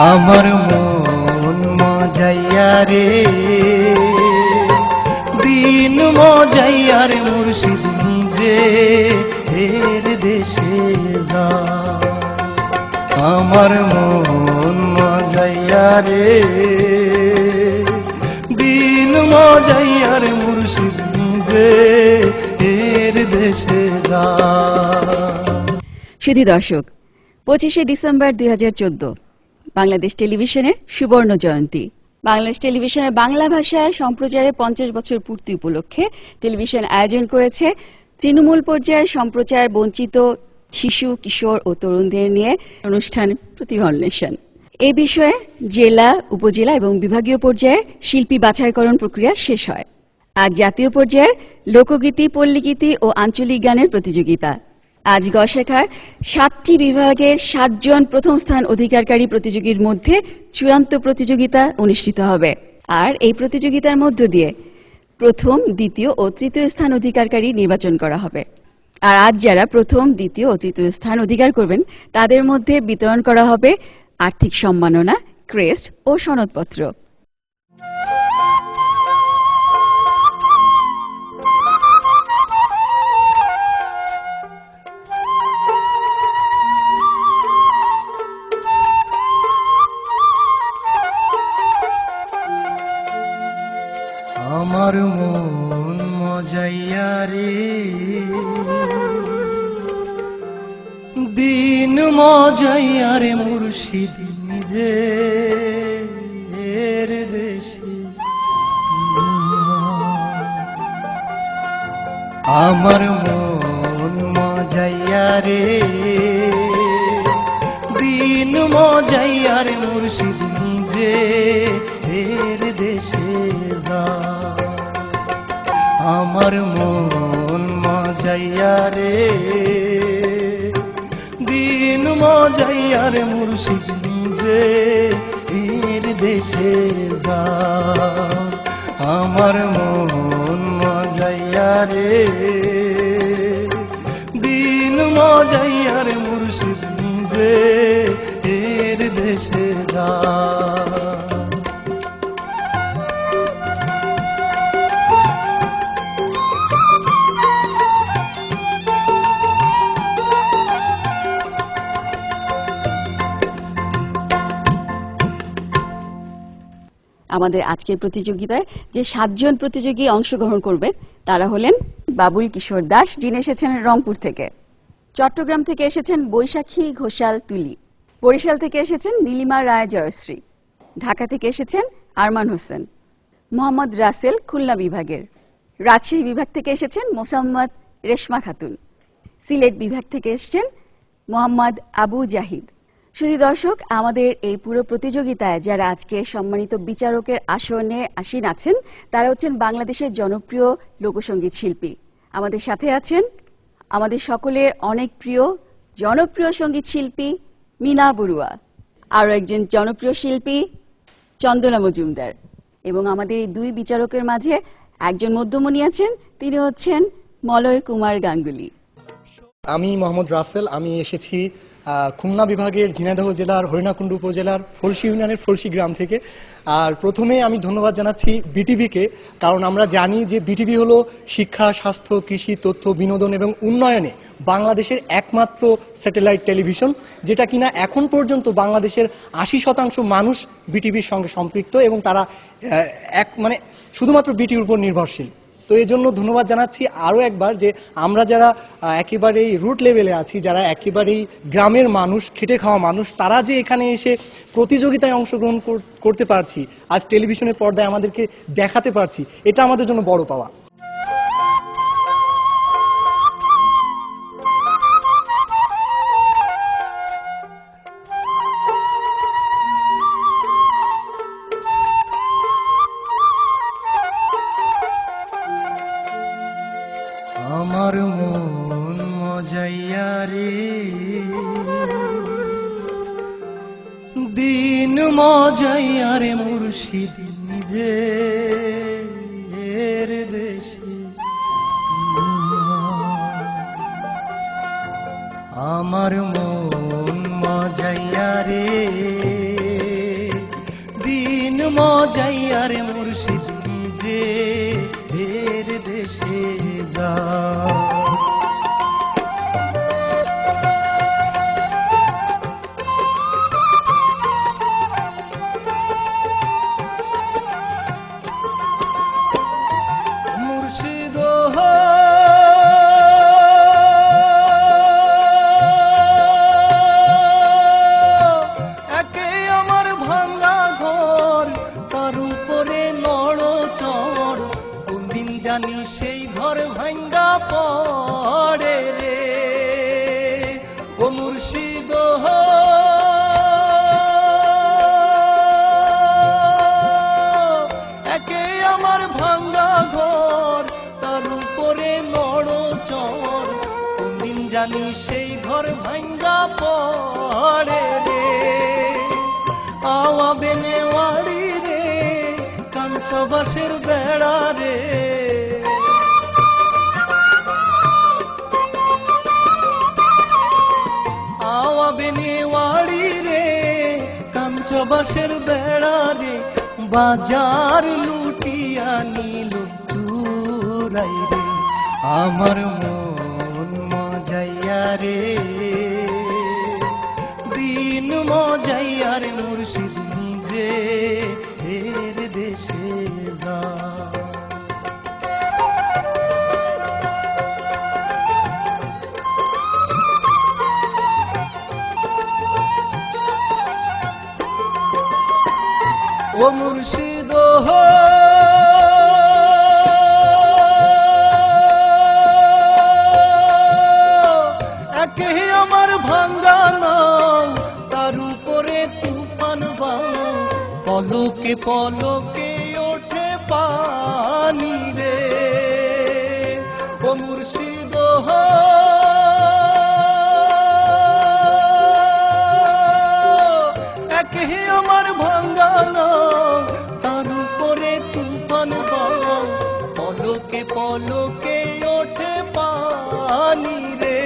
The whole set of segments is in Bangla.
আমার মন মজাইয়া রে। দিন মজাইয়া রে মুর্শিদ নিজে এর দেশে যা। আমার মন মজাইয়া রে। দিন মজাইয়া রে মুর্শিদ নিজে এর দেশে যা। সুধী দর্শক, পঁচিশে ডিসেম্বর দুই হাজার চোদ্দ। বাংলাদেশ টেলিভিশনের সুবর্ণ জয়ন্তী। বাংলাদেশ টেলিভিশনের বাংলা ভাষায় সম্প্রচারে পঞ্চাশ বছর পূর্তি উপলক্ষে টেলিভিশন আয়োজন করেছে তৃণমূল পর্যায়ে সম্প্রচার বঞ্চিত শিশু, কিশোর ও তরুণদের নিয়ে অনুষ্ঠান প্রতিভা অন্বেষণ এ বিষয়ে জেলা, উপজেলা এবং বিভাগীয় পর্যায়ে শিল্পী বাছাইকরণ প্রক্রিয়া শেষ হয়। আজ জাতীয় পর্যায়ে লোকগীতি, পল্লীগীতি ও আঞ্চলিক গানের প্রতিযোগিতা আজ গ শেখার সাতটি বিভাগের সাতজন প্রথম স্থান অধিকারকারী প্রতিযোগীর মধ্যে চূড়ান্ত প্রতিযোগিতা অনুষ্ঠিত হবে। আর এই প্রতিযোগিতার মধ্য দিয়ে প্রথম, দ্বিতীয় ও তৃতীয় স্থান অধিকারকারী নির্বাচন করা হবে। আর আজ যারা প্রথম, দ্বিতীয় ও তৃতীয় স্থান অধিকার করবেন, তাদের মধ্যে বিতরণ করা হবে আর্থিক সম্মাননা, ক্রেস্ট ও সনদপত্র। আমার মন মজাইয়া রে দিন মজাইয়া রে মুর্শিদ নিজে এর দেশে যা আমার মন মজাইয়া রে দিন মজাইয়া রে মুর্শিদ নিজে এর দেশে যা। আমার মন মজাইয়া রে, দিন মজাইয়া রে মুর্শিদ নিজে এর দেশে যা। আমাদের আজকের প্রতিযোগিতায় যে সাতজন প্রতিযোগী অংশগ্রহণ করবে, তারা হলেন বাবুল কিশোর দাস, যিনি এসেছেন রংপুর থেকে। চট্টগ্রাম থেকে এসেছেন বৈশাখী ঘোষাল তুলি। বরিশাল থেকে এসেছেন নীলিমা রায় জয়শ্রী। ঢাকা থেকে এসেছেন আরমান হোসেন। মোহাম্মদ রাসেল খুলনা বিভাগের। রাজশাহী বিভাগ থেকে এসেছেন মোসাম্মদ রেশমা খাতুন। সিলেট বিভাগ থেকে এসেছেন মোহাম্মদ আবু জাহিদ। শুধু দর্শক, আমাদের এই পুরো প্রতিযোগিতায় যারা আজকে সম্মানিত বিচারকের আসনে আসীন আছেন, তারা হচ্ছেন বাংলাদেশের জনপ্রিয় লোকসঙ্গীত শিল্পী। আমাদের সাথে আছেন আমাদের সকলের অনেক প্রিয়, জনপ্রিয় সংগীত শিল্পী মিনা বড়ুয়া আরও একজন জনপ্রিয় শিল্পী চন্দনা মজুমদার। এবং আমাদের এই দুই বিচারকের মাঝে একজন মধ্যমণি আছেন, তিনি হচ্ছেন মলয় কুমার গাঙ্গুলি। আমি মোহাম্মদ রাসেল, আমি এসেছি খুলনা বিভাগের ঝিনাইদহ জেলার, হরিণাকুণ্ডু উপজেলার, ফলসি ইউনিয়নের ফলসি গ্রাম থেকে। আর প্রথমে আমি ধন্যবাদ জানাচ্ছি বিটিভিকে কারণ আমরা জানি যে বিটিভি হলো শিক্ষা, স্বাস্থ্য, কৃষি, তথ্য, বিনোদন এবং উন্নয়নে বাংলাদেশের একমাত্র স্যাটেলাইট টেলিভিশন, যেটা কিনা এখন পর্যন্ত বাংলাদেশের আশি শতাংশ মানুষ বিটিভির সঙ্গে সম্পৃক্ত এবং তারা এক মানে শুধুমাত্র বিটিভির উপর নির্ভরশীল। তো এই জন্য ধন্যবাদ জানাচ্ছি আরও একবার যে আমরা যারা একেবারেই রুট লেভেলে আছি, যারা একেবারেই গ্রামের মানুষ, খেটে খাওয়া মানুষ, তারা যে এখানে এসে প্রতিযোগিতায় অংশগ্রহণ করতে পারছি, আজ টেলিভিশনের পর্দায় আমাদেরকে দেখাতে পারছি, এটা আমাদের জন্য বড় পাওয়া। মুর্শিদ একে আমার ভাঙ্গা ঘর, তার উপরে নড় চড় কোনদিন সেই ঘর ভাঙ্গা পড়ে রে। আওয়া বেনে ওয়াড়ি রে কাঞ্চ বাসের বেড়া রে। বাসের বেড়ারে বাজার লুটিয়া নিল চুরাই রে। আমার মন মজাইয়া রে। দিন মজাইয়া রে ও মুর্শিদ, হো। একে আমার ভাঙ্গা নাও তার উপরে তুফান পলকে পলকে ওঠে পানি রে। ও মুর্শিদ পলকে ওঠে পানি রে।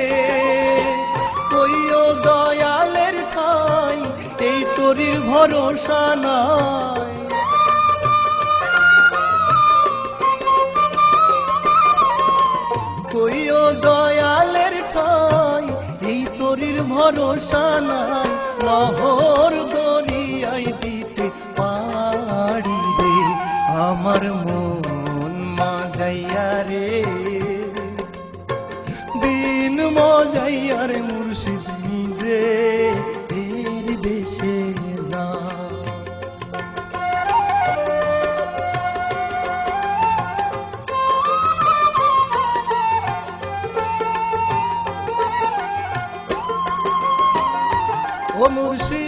কইও দয়ালের ঠাই, এই তরির ভরসা নাই। কইও দয়ালের ঠাই, এই তরির ভরসা নাই। লহর দরিয়াই দিতে পারি রে, আমার মন মাজাইয়া দিন মজাইয়া রে মুর্শিদ নিজে এর দেশে যা ও মুর্শিদ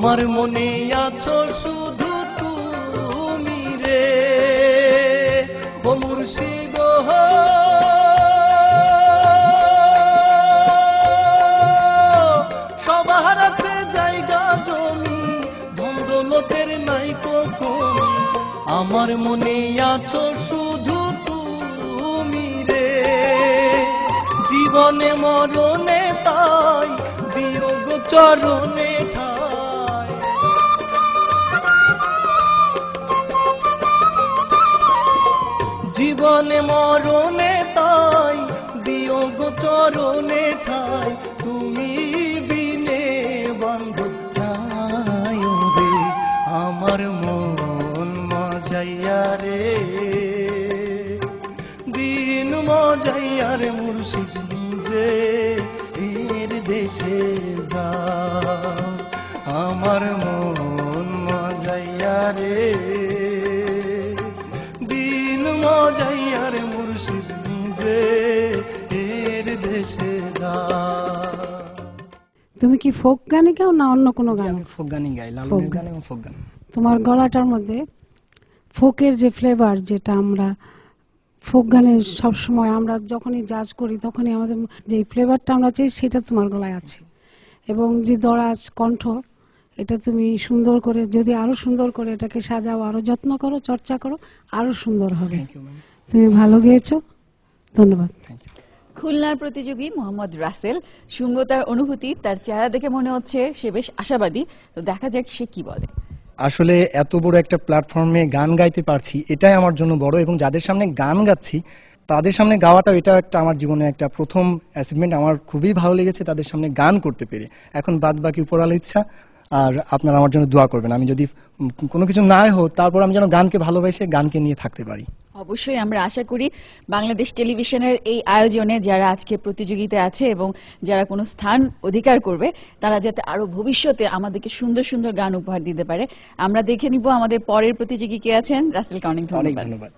আমার মনে আছো শুধু তুমি রে। ও মুর্শিদ সবার আছে জায়গা, জমি, ধন্দলতের নাই কমি আমার মনে আছো শুধু তুমি রে। জীবনে মরণে তাই বিয়োগ চরণে জীবনে মরণে তাই দিও গো চরণে ঠাই। তুমি কি ফোক গানে গাও না অন্য কোনো গান? ফোক গানই গাই লালনের ফোক গান এবং ফোক গান। তোমার গলাটার মধ্যে ফোকের যে ফ্লেভার যেটা আমরা ফোক গানে সবসময় আমরা যখনই জাজ করি তখনই আমাদের যে ফ্লেভারটা আমরা চাই সেটা তোমার গলায় আছে। এবং যে দরাজ কণ্ঠ এটা তুমি সুন্দর করে যদি আরও সুন্দর করে এটাকে সাজাও আরও যত্ন করো চর্চা করো আরও সুন্দর হবে। তুমি ভালো গেয়েছো। ধন্যবাদ। খুলনার প্রতিযোগী মোহাম্মদ রাসেল শুনব তার অনুভূতি তার চেহারা দেখে মনে হচ্ছে সে বেশ আশাবাদী। তো দেখা যাক সে কি বলে। আসলে এত বড় একটা প্ল্যাটফর্মে গান গাইতে পারছি, এটাই আমার জন্য বড় এবং যাদের সামনে গান গাচ্ছি, তাদের সামনে গাওয়াটা এটা একটা আমার জীবনে একটা প্রথম অ্যাচিভমেন্ট আমার খুবই ভালো লেগেছে তাদের সামনে গান করতে পেরে। এখন বাদ বাকি উপরাল ইচ্ছা, আর আপনারা আমার জন্য দোয়া করবেন। আমি যদি কোনো কিছু নাই হোক, তারপর আমি যেন গানকে ভালোবেসে গানকে নিয়ে থাকতে পারি। অবশ্যই আমরা আশা করি বাংলাদেশ টেলিভিশনের এই আয়োজনে যারা আজকে প্রতিযোগিতা আছে এবং যারা কোনো স্থান অধিকার করবে, তারা যাতে আরও ভবিষ্যতে আমাদেরকে সুন্দর সুন্দর গান উপহার দিতে পারে। আমরা দেখে নিব আমাদের পরের প্রতিযোগী কে আছেন। রাসেল অনেক ধন্যবাদ।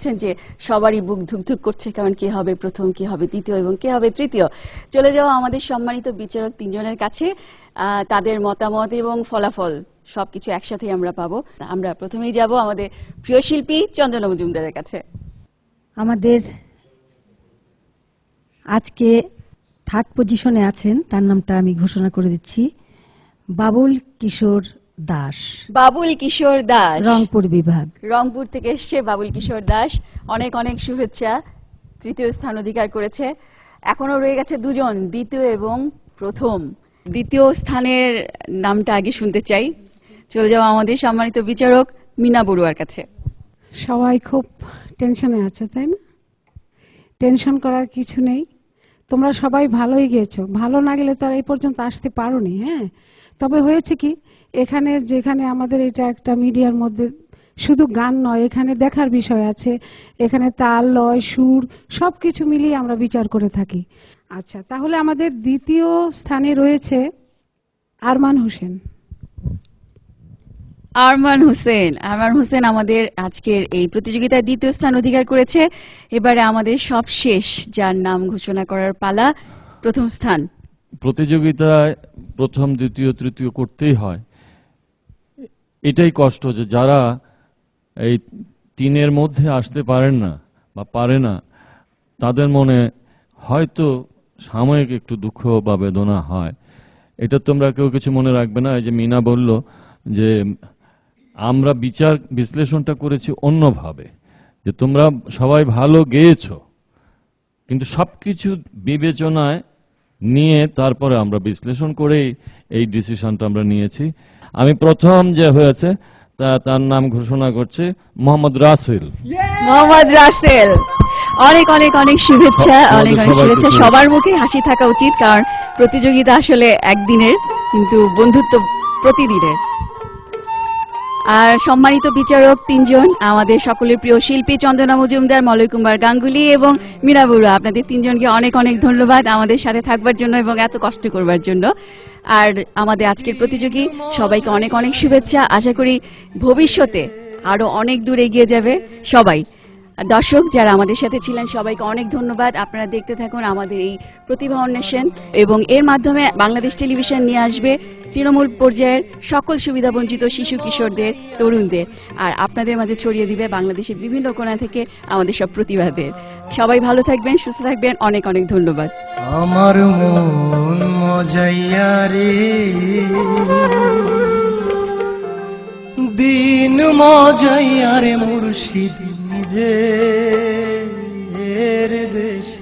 পাচ্ছেন যে সবারই বুক ধুকধুক করছে, কারণ কে হবে প্রথম, কে হবে দ্বিতীয় এবং কে হবে তৃতীয়। চলে যাওয়া আমাদের সম্মানিত বিচারক তিনজনের কাছে তাদের মতামত এবং ফলাফল সবকিছু একসাথে আমরা পাবো। আমরা প্রথমেই যাব আমাদের প্রিয় শিল্পী চন্দন মজুমদারের কাছে। আমাদের আজকে থার্ড পজিশনে আছেন, তার নামটা আমি ঘোষণা করে দিচ্ছি। বাবুল কিশোর দাস। বাবুল কিশোর দাস। রংপুর বিভাগ। রংপুর থেকে এসছে বাবুল কিশোর দাস। অনেক অনেক শুভেচ্ছা। তৃতীয় স্থান অধিকার করেছে। এখনও রয়ে গেছে দুজন দ্বিতীয় এবং প্রথম। দ্বিতীয় স্থানের নামটা আগে শুনতে চাই। চলে যাও আমাদের সম্মানিত বিচারক মিনা বড়ুয়ার কাছে। সবাই খুব টেনশনে আছে তাই না? টেনশন করার কিছু নেই। তোমরা সবাই ভালোই গিয়েছো ভালো না গেলে তো আর এই পর্যন্ত আসতে পারোনি হ্যাঁ? তবে হয়েছে কি, এখানে যেখানে আমাদের এটা একটা মিডিয়ার মধ্যে শুধু গান নয়, এখানে দেখার বিষয় আছে, এখানে তাল, লয়, সুর সব কিছু মিলিয়ে আমরা বিচার করে থাকি। আচ্ছা তাহলে আমাদের দ্বিতীয় স্থানে রয়েছে আরমান হোসেন। আরমান হোসেন। আরমান হোসেন আমাদের আজকের এই প্রতিযোগিতায় দ্বিতীয় স্থান অধিকার করেছে। এবারে আমাদের সব শেষ যার নাম ঘোষণা করার পালা, প্রথম স্থান। প্রতিযোগিতায় প্রথম, দ্বিতীয়, তৃতীয় করতেই হয়। এটাই কষ্ট যে যারা এই তিনের মধ্যে আসতে পারেন না বা পারে না, তাদের মনে হয়তো সাময়িক একটু দুঃখ বা বেদনা হয়। এটা তোমরা কেউ কিছু মনে রাখবে না, এই যে মিনা বলল যে আমরা বিচার বিশ্লেষণটা করেছি অন্যভাবে, যে তোমরা সবাই ভালো গেয়েছো, কিন্তু সবকিছু বিবেচনায় নিয়ে তারপরে আমরা বিশ্লেষণ করেই এই ডিসিশনটা আমরা নিয়েছি। আমি প্রথম যে হয়েছে তা তার নাম ঘোষণা করছে মোহাম্মদ রাসেল। মোহাম্মদ রাসেল। অনেক অনেক অনেক শুভেচ্ছা অনেক অনেক শুভেচ্ছা। শুভেচ্ছা। সবার মুখে হাসি থাকা উচিত কারণ প্রতিযোগিতা আসলে একদিনের কিন্তু বন্ধুত্ব প্রতিদিনের। আর সম্মানিত বিচারক তিনজন, আমাদের সকলের প্রিয় শিল্পী চন্দনা মজুমদার মলয় কুমার গাঙ্গুলি এবং মীরা বড়ুয়া আপনাদের তিনজনকে অনেক অনেক ধন্যবাদ আমাদের সাথে থাকবার জন্য এবং এত কষ্ট করবার জন্য। আর আমাদের আজকের প্রতিযোগী, সবাইকে অনেক অনেক শুভেচ্ছা। আশা করি ভবিষ্যতে আরও অনেক দূর এগিয়ে যাবে সবাই। দর্শক যারা আমাদের সাথে ছিলেন, সবাইকে অনেক ধন্যবাদ। আপনারা দেখতে থাকুন আমাদের এই প্রতিভা অন্বেষণ এবং এর মাধ্যমে বাংলাদেশ টেলিভিশন নিয়ে আসবে তৃণমূল পর্যায়ের সকল সুবিধাবঞ্চিত শিশু কিশোরদের, তরুণদের। আর আপনাদের মাঝে ছড়িয়ে দিবে বাংলাদেশের বিভিন্ন কোণা থেকে আমাদের সব প্রতিভাদের। সবাই ভালো থাকবেন, সুস্থ থাকবেন। অনেক অনেক ধন্যবাদ। আমার মন দিন মজাইয়া রে মুর্শিদ। নিজের দেশে